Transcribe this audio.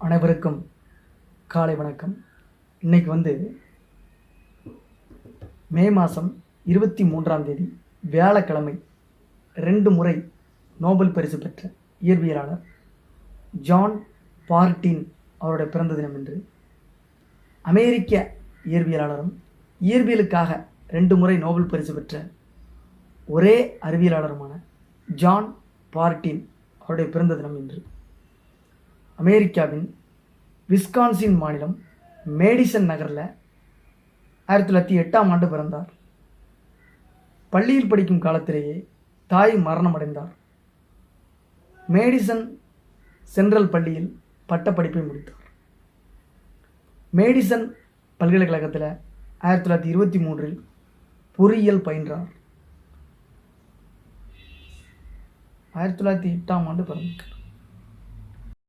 அனைவருக்கும் காலை வணக்கம். இன்றைக்கி வந்து மே மாதம் இருபத்தி மூன்றாம் தேதி வியாழக்கிழமை ரெண்டு முறை நோபல் பரிசு பெற்ற இயற்பியலாளர் ஜான் பார்ட்டின் அவருடைய பிறந்த தினம் என்று அமெரிக்க இயற்பியலாளரும் இயற்பியலுக்காக ரெண்டு முறை நோபல் பரிசு பெற்ற ஒரே அறிவியலாளருமான ஜான் பார்ட்டின் அவருடைய பிறந்த தினம் என்று அமெரிக்காவின் விஸ்கான்சின் மாநிலம் மேடிசன் நகரில் ஆயிரத்தி தொள்ளாயிரத்தி எட்டாம் ஆண்டு பிறந்தார். பள்ளியில் படிக்கும் காலத்திலேயே தாய் மரணமடைந்தார். மேடிசன் சென்ட்ரல் பள்ளியில் பட்டப்படிப்பை முடித்தார். மேடிசன் பல்கலைக்கழகத்தில் ஆயிரத்தி தொள்ளாயிரத்தி இருபத்தி மூன்றில் பொறியியல் பயின்றார். ஆயிரத்தி தொள்ளாயிரத்தி எட்டாம் ஆண்டு பிறந்தார்.